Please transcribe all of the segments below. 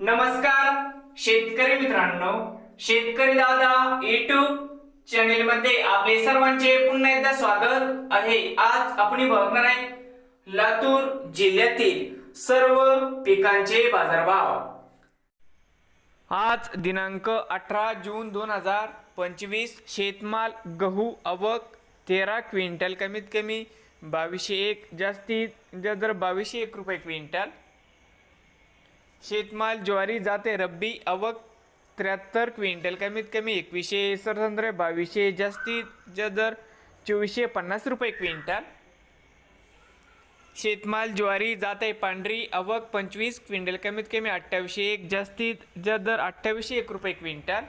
नमस्कार शेतकरी मित्रांनो. शेतकरी दादा युट्यूब चॅनेल मध्ये आपले सर्वांचे पुन्हा एकदा स्वागत आहे. आज आपण बघणार आहे लातूर जिल्ह्यातील सर्व पिकांचे बाजारभाव. आज दिनांक अठरा जून दोन हजार पंचवीस शेतमाल गहू अवक तेरा क्विंटल कमीत कमी बावीसशे एक जास्तीत जास्त बावीसशे एक रुपये क्विंटल शेतमाल ज्वारी जाते रब्बी अवक त्र्याहत्तर क्विंटल. कमीत कमी एकवीसशे सरसंद्र बावीसशे जास्तीत जास्त दर चोवीसशे पन्नास रुपये क्विंटल. शेतमाल ज्वारी जाते पांढरी अवक पंचवीस क्विंटल. कमीत कमी अठ्ठावीसशे एक जास्तीत जास्त दर अठ्ठावीसशे एक रुपये क्विंटल.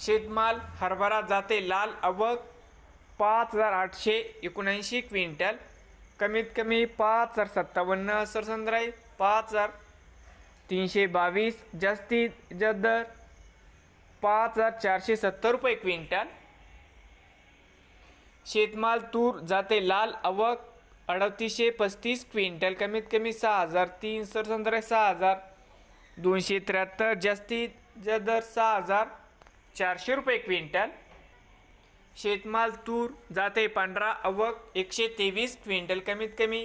शेतमाल हरभरा जाते लाल अवक पाच हजार आठशे एकोणऐंशी क्विंटल. कमीत कमी पाच हजार सत्तावन्न सरसंद्राई पाच हजार तीनशे बावीस जास्तीत जास्त दर पाच हजार चारशे सत्तर रुपये क्विंटल. शेतमाल तूर जाते लाल अवक अडतीसशे पस्तीस क्विंटल कमीत कमी सहा हजार तीन सरसंद्र सहा हजार दोनशे त्र्याहत्तर जास्तीत जास्त दर सहा हजार चारशे रुपये क्विंटल. शेतमाल तूर जाते पांढरा अवक एकशे तेवीस क्विंटल कमीत कमी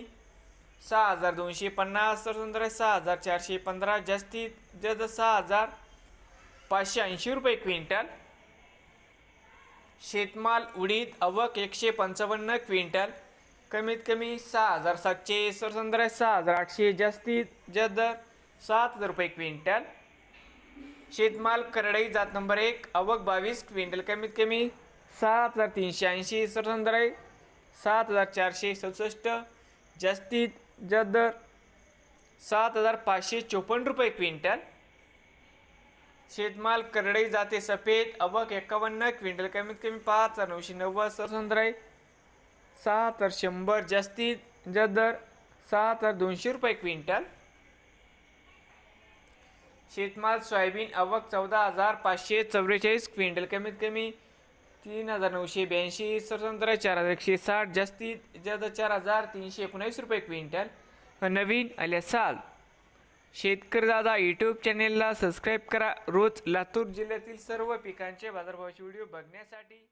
सहा हजार दोनशे पन्नास सरसंद्र सहा हजार चारशे पंधरा जास्तीत जास्त सहा हजार पाचशे ऐंशी रुपये क्विंटल. शेतमाल उडीद अवक एकशे पंचावन्न क्विंटल. कमीत कमी सहा हजार सातशे सरसंद्र सहा हजार आठशे जास्तीत जास्त दर सात हजार रुपये क्विंटल. शेतमाल करडई जात नंबर एक अवक बावीस क्विंटल. कमीत कमी सात हजार तीनशे ऐंशी सरसंद्र सात हजार चारशे सदुसष्ट जास्तीत ज्या दर सात हजार पाचशे चोपन्न रुपये क्विंटल. शेतमाल करडई जाते सफेद अवक एकावन्न क्विंटल कमीत कमी पाच हजार नऊशे नव्वद सरसंद्र आहे सात हजार शंभर जास्तीत ज्या दर सात हजार दोनशे रुपये क्विंटल. शेतमाल सोयाबीन अवक चौदा हजार पाचशे चौवेचाळीस क्विंटल कमीत कमी तीन हजार नऊशे ब्याऐंशी स्वतंत्र चार हजार एकशे साठ जास्तीत जास्त चार हजार तीनशे एकोणीस रुपये क्विंटल. नवीन आल्या साल. शेतकरी दादा यूट्यूब चॅनेलला सबस्क्राईब करा. रोज लातूर जिल्ह्यातील सर्व पिकांचे बाजारभावाचे व्हिडिओ बघण्यासाठी